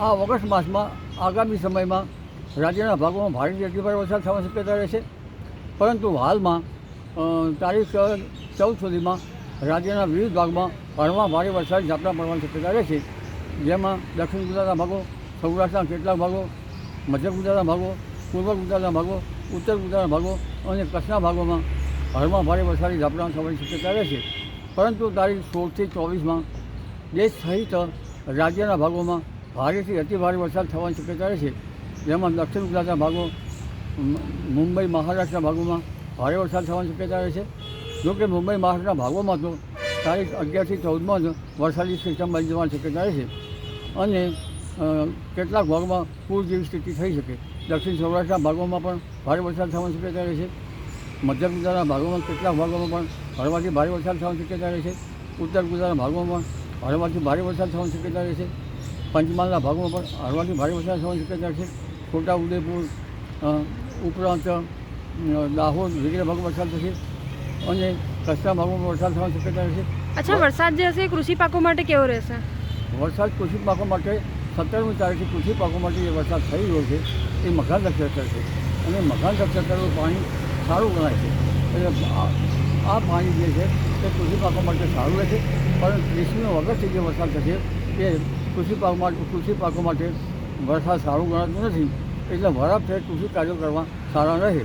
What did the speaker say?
આ ઓગસ્ટ માસમાં, આગામી સમયમાં રાજ્યના ભાગોમાં ભારે અતિભારે વરસાદ થવાની શક્યતા રહેશે. પરંતુ હાલમાં તારીખ ચૌદ સુધીમાં રાજ્યના વિવિધ ભાગમાં હળવા ભારે વરસાદ ઝાપટા પડવાની શક્યતા રહેશે. જેમાં દક્ષિણ ગુજરાતના ભાગો, સૌરાષ્ટ્રના કેટલાક ભાગો, મધ્ય ગુજરાતના ભાગો, પૂર્વ ગુજરાતના ભાગો, ઉત્તર ગુજરાતના ભાગો અને કચ્છના ભાગોમાં હળવા ભારે વરસાદી ઝાપટા થવાની શક્યતા રહેશે. પરંતુ તારીખ સોળથી ચોવીસમાં દેશ સહિત રાજ્યના ભાગોમાં ભારેથી અતિભારે વરસાદ થવાની શક્યતા રહેશે. જેમાં દક્ષિણ ગુજરાતના ભાગો મુંબઈ, મહારાષ્ટ્રના ભાગોમાં ભારે વરસાદ થવાની શક્યતા રહેશે. જોકે મુંબઈ, મહારાષ્ટ્રના ભાગોમાં તો તારીખ અગિયારથી ચૌદમાં જ વરસાદી સિસ્ટમ બની જવાની શક્યતા રહેશે. અને કેટલાક ભાગોમાં પૂર જેવી સ્થિતિ થઈ શકે. દક્ષિણ સૌરાષ્ટ્રના ભાગોમાં પણ ભારે વરસાદ થવાની શક્યતા રહેશે. મધ્ય ગુજરાતના ભાગોમાં કેટલાક ભાગોમાં પણ હળવાથી ભારે વરસાદ થવાની શક્યતા રહેશે. ઉત્તર ગુજરાતના ભાગોમાં હળવાથી ભારે વરસાદ થવાની શક્યતા રહેશે. પંચમહાલના ભાગમાં પણ હળવાથી ભારે વરસાદ થવાની શક્યતા છે. છોટા ઉદેપુર ઉપરાંત દાહોદ વગેરે ભાગમાં વરસાદ થશે અને કચ્છના ભાગોમાં વરસાદ થવાની શક્યતા રહેશે. અચ્છા વરસાદ જે હશે કૃષિ પાકો માટે કેવો રહેશે? વરસાદ કૃષિ પાકો માટે સત્તરમી તારીખે કૃષિ પાકો માટે જે વરસાદ થઈ રહ્યો છે એ મકાન નક્ષત્ર છે અને મકાન નક્ષત્રનું પાણી સારું ગણાય છે. એટલે આ પાણી જે છે તે કૃષિ પાકો માટે સારું રહેશે. પરંતુ કૃષિનો ઓગસ્ટથી જે વરસાદ થશે એ કૃષિ પાક માટે, કૃષિ પાકો માટે વરસાદ સારું ગણાતું નથી, એટલે વરાપ થાય કૃષિ કાર્યો કરવા સારા રહે.